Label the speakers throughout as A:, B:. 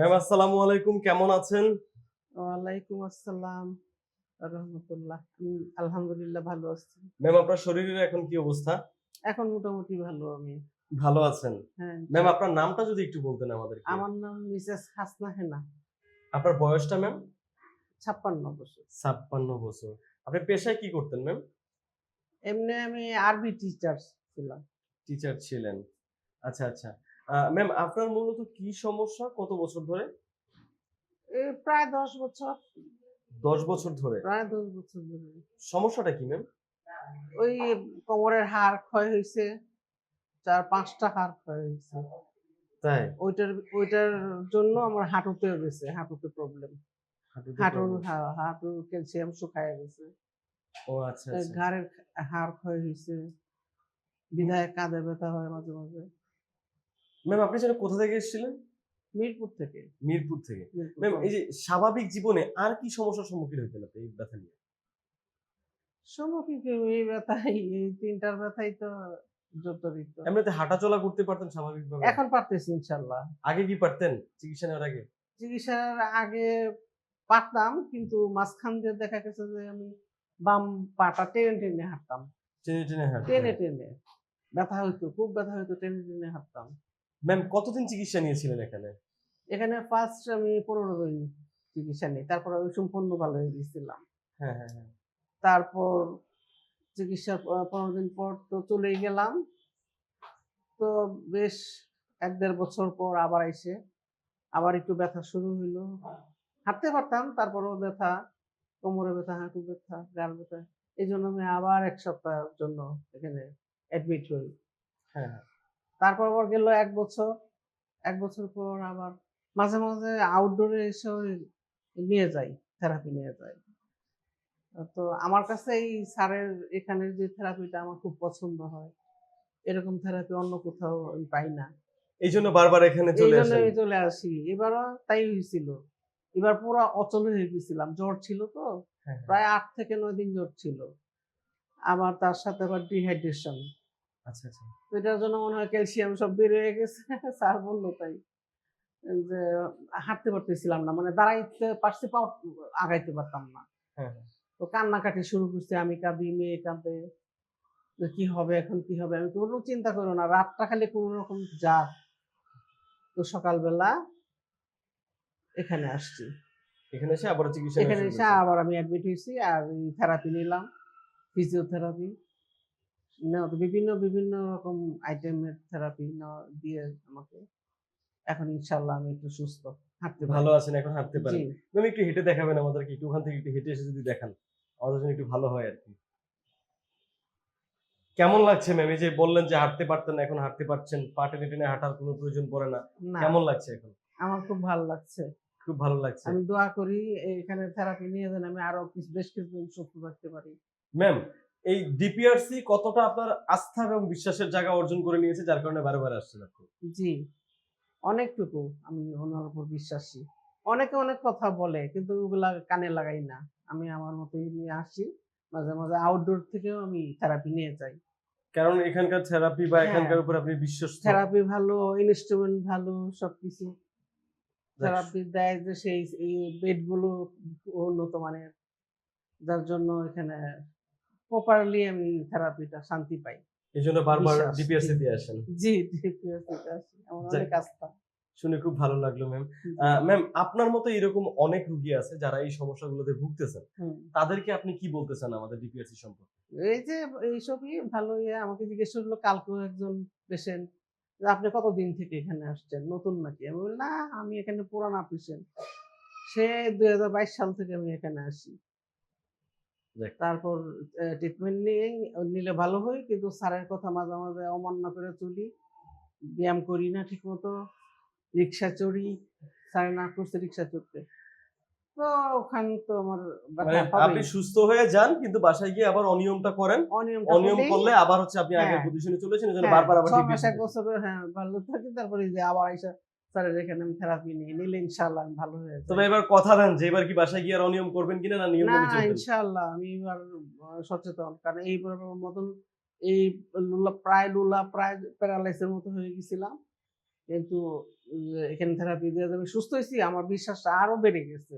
A: Ma'am আসসালামু আলাইকুম কেমন আছেন?
B: ওয়ালাইকুম আসসালাম রহমতুল্লাহ। আলহামদুলিল্লাহ ভালো আছি।
A: ম্যাম আপনার শরীরের এখন কি অবস্থা?
B: এখন মোটামুটি ভালো আমি।
A: ভালো আছেন?
B: হ্যাঁ
A: ম্যাম আপনার নামটা যদি একটু বলতেন আমাদের
B: আমার নাম মিসেস হাসনা হেনা।
A: আপনার বয়সটা ম্যাম?
B: ছাপ্পান্ন বছর।
A: ছাপ্পান্ন বছর। আপনি পেশায় কি করতেন ম্যাম?
B: এমনি আমি আরবি টিচার ছিলাম।
A: টিচার ছিলেন। আচ্ছা আচ্ছা। ম্যাম আপনার মূলত কি সমস্যা? কত বছর ধরে?
B: প্রায় দশ বছর।
A: দশ বছর ধরে?
B: প্রায় দশ বছর ধরে।
A: সমস্যাটা কি ম্যাম
B: ওই কোমরের হাড় ক্ষয় হয়েছে চার পাঁচটা হাড় ক্ষয় হয়েছে।
A: তাই?
B: ওইটার ওইটার জন্য আমার হাঁটুতে গেছে হাঁটুতে প্রবলেম হাঁটুর হাঁটুর ক্যালসিয়াম শুকায় গেছে।
A: ও আচ্ছা আচ্ছা।
B: ঘাড়ের হাড় ক্ষয় হয়েছে। বিধায় কাঁধে ব্যথা হয় মাঝে মাঝে।
A: ম্যাম আপনি যেন কোথা থেকে এসেছিলেন?
B: মিরপুর থেকে।
A: মিরপুর থেকে। ম্যাম এই যে স্বাভাবিক জীবনে আর কি সমস্যার সম্মুখীন হইতেন আপনি এই ব্যথা নিয়ে?
B: সম্মুখীন এই ব্যথাই এই তিনটার ব্যথাই তো জর্জরিত
A: এমনিতে হাঁটাচলা করতে পারতেন স্বাভাবিকভাবে?
B: এখন পারতেছি ইনশাল্লাহ
A: আগে কি পারতেন চিকিৎসা নেওয়ার আগে?
B: চিকিৎসার আগে পারতাম কিন্তু মাঝখান দিয়ে দেখা গেছে যে আমি বাম পাটা টেনে টেনে হাঁটতাম।
A: টেনে টেনে
B: টেনে টেনে। ব্যথা হইতো খুব ব্যথা হইতো টেনে টেনে হাঁটতাম।
A: ম্যাম কতদিন চিকিৎসা নিয়েছিলেন এখানে?
B: এখানে ফার্স্ট আমি পনেরো দিন চিকিৎসা নিই তারপর আমি সম্পূর্ণ ভালো হয়ে গেছিলাম।
A: হ্যাঁ হ্যাঁ হ্যাঁ।
B: তারপর চিকিৎসার পনেরো দিন পর তো চলেই গেলাম। তো বেশ এক দেড় বছর পর আবার এসে আবার একটু ব্যথা শুরু হইল। হাঁটতে পারতাম তারপরও ব্যথা কোমরে ব্যথা হাঁটু ব্যথা গাল ব্যথা এই জন্য আমি আবার এক সপ্তাহের জন্য এখানে অ্যাডমিট হই
A: হ্যাঁ হ্যাঁ।
B: তারপর আবার গেল এক বছর এক বছর পর আবার মাঝে মাঝে আউটডোরে এসে নিয়ে যাই থেরাপি নিয়ে যাই। তো আমার কাছে এই স্যারের এখানের যে থেরাপিটা আমার খুব পছন্দ হয় এরকম থেরাপি অন্য কোথাও আমি পাই না।
A: এই জন্য বারবার এখানে চলে আসেন?
B: চলে আসি। এবারও তাই হয়েছিল। এবার পুরো অচল হয়ে গেছিলাম। জ্বর ছিল তো
A: হ্যাঁ, হ্যাঁ।
B: প্রায় আট থেকে নয় দিন জ্বর ছিল। আবার তার সাথে আবার ডিহাইড্রেশন
A: আচ্ছা আচ্ছা।
B: তো এটার জন্য মনে হয় ক্যালসিয়াম সব বেড়ে গেছে। স্যার বলল তাই। যে হাঁটতে পারতেছিলাম না। মানে দাঁড়াইতে পারছি পাও আগাইতে পারতাম না।
A: হ্যাঁ হ্যাঁ।
B: তো কান্নাকাটি শুরু করছে আমি কাঁদি মেয়ে কাঁদে। কি হবে এখন কি হবে? আমি কোনো চিন্তা করো না রাতটা খালি কোনো রকম যাক তো সকালবেলা এখানে আসছি।
A: এখানে এসে আবার চিকিৎসা
B: এখানে এসে আবার আমি অ্যাডমিট হয়েছি আর থেরাপি নিলাম ফিজিওথেরাপি বিভিন্ন বিভিন্ন রকম আইটেমের থেরাপি দিয়ে আমাকে এখন ইনশাল্লাহ আমি একটু সুস্থ হাঁটতে
A: ভালো আছেন এখন হাঁটতে পারেন। ম্যাম একটু হেঁটে দেখাবেন আমাদেরকে একটু ওখান থেকে একটু হেঁটে এসে যদি দেখান আমাদের জন্য একটু ভালো হয় আর কি কেমন লাগছে ম্যাম? এই যে বললেন যে হাঁটতে পারতেন এখন হাঁটতে পারছেন পা টেনে টেনে হাঁটার কোনো প্রয়োজন পড়ে না।
B: না।
A: কেমন লাগছে এখন?
B: আমার খুব ভালো লাগছে।
A: খুব ভালো লাগছে।
B: আমি দোয়া করি এখানে থেরাপি নিয়ে যেন আমি আরও কিছু বেশ কিছুদিন সুস্থ থাকতে পারি।
A: ম্যাম এই ডিপিআরসি কতটা আপনার আস্থা এবং বিশ্বাসের জায়গা অর্জন করে নিয়েছে যার কারণে বারে বারে আসছেন আপনি
B: জি অনেকটুকু আমি ওনার উপর বিশ্বাসী। অনেকে অনেক কথা বলে কিন্তু ওগুলা কানে লাগাই না। আমি আমার মতোই নিয়ে আসি মাঝে মাঝে আউটডোর থেকেও আমি থেরাপি নিয়ে যাই।
A: কারণ এখানকার থেরাপি বা
B: হ্যাঁ।
A: এখানকার উপর আপনি বিশ্বাস
B: থেরাপি ভালো ইনস্ট্রুমেন্ট ভালো সবকিছু। থেরাপি দেয় যে সেই বেডগুলো উন্নত মানের যার জন্য এখানে প্রপারলি আমি থেরাপিটা শান্তি পাই।
A: এই জন্য বারবার ডিপিআরসি দিয়ে আসেন।
B: জি ডিপিএসসিতে আসি। আমার। অনেক আস্থা।
A: শুনে খুব ভালো লাগল ম্যাম ম্যাম আপনার মতো এরকম অনেক রুগী আছে যারা এই সমস্যাগুলোতে ভুগতেছেন। তাদেরকে আপনি কি বলতে চান আমাদের ডিপিআরসি সম্পর্কে?
B: এই যে এইসবই ভালো ইয়ে আমাকে জিজ্ঞেস করল কালকেও একজন পেশেন্ট আপনি কতদিন থেকে এখানে আসছেন? নতুন নাকি? আমি বললাম না আমি এখানে পুরানা পেশেন্ট সে দুই হাজার বাইশ সাল থেকে আমি এখানে আসি। তারপর ট্রিটমেন্ট নিয়ে নিলে ভালো হয় কিন্তু স্যারের কথা মাঝে মাঝে অমান্য করে চলি। ব্যায়াম করি না ঠিক মতো রিক্সা চড়ি স্যার না করছে রিক্সা চড়তে। তো ওখানে তো আমার
A: মানে আপনি সুস্থ হয়ে যান কিন্তু বাসায় গিয়ে আবার অনিয়মটা করেন। অনিয়ম করলে আবার হচ্ছে আপনি আগের
B: হ্যাঁ।
A: পজিশনে চলে বারবার আবার
B: হ্যাঁ ভালো থাকি তারপরে যে আবার আইসা স্যারের এখানে আমি থেরাপি নিই নিলে আমি ভালো হয়ে
A: তবে এবার কথা দেন যে এবার কি বাসায় গিয়ে আর অনিয়ম করবেন কিনা না নিয়ম
B: না আমি এবার সচেতন। কারণ মতন এই লুলা প্রায় লুলা প্রায় প্যারালাইসের মতো হয়ে গেছিলাম। কিন্তু এখানে থেরাপি দিয়ে আমি সুস্থ হয়েছি আমার বিশ্বাসটা আরও বেড়ে গেছে।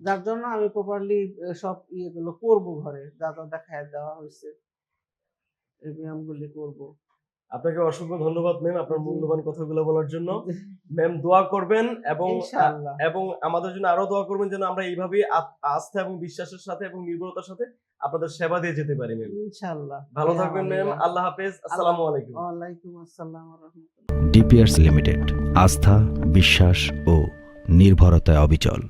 B: যার জন্য আমি প্রপারলি সব ইয়েগুলো করব ঘরে যা যা দেখায় দেওয়া হয়েছে। এই ব্যায়ামগুলি করব।
A: আপনাকে অসংখ্য ধন্যবাদ ম্যাম আপনার মূল্যবান কথাগুলো বলার জন্য। ম্যাম দোয়া করবেন এবং এবং আমাদের জন্য আরও দোয়া করবেন যেন আমরা এইভাবেই আ- আস্থা এবং বিশ্বাসের সাথে এবং নির্ভরতার সাথে আপনাদের সেবা দিয়ে যেতে পারি ম্যাম
B: ইনশাআল্লাহ।
A: ভালো থাকবেন ম্যাম আল্লাহ। হাফেজ। আসসালামু আলাইকুম।
B: ওয়ালাইকুম আসসালাম ওয়া রাহমাতুল্লাহ।
C: ডিপিয়ার্স লিমিটেড আস্থা বিশ্বাস ও নির্ভরতায় অবিচল।